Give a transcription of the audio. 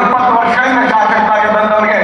ಇಪ್ಪತ್ತು ವರ್ಷಗಳಿಂದ ಶಾಸಕರಾಗಿ ಬಂದವರಿಗೆ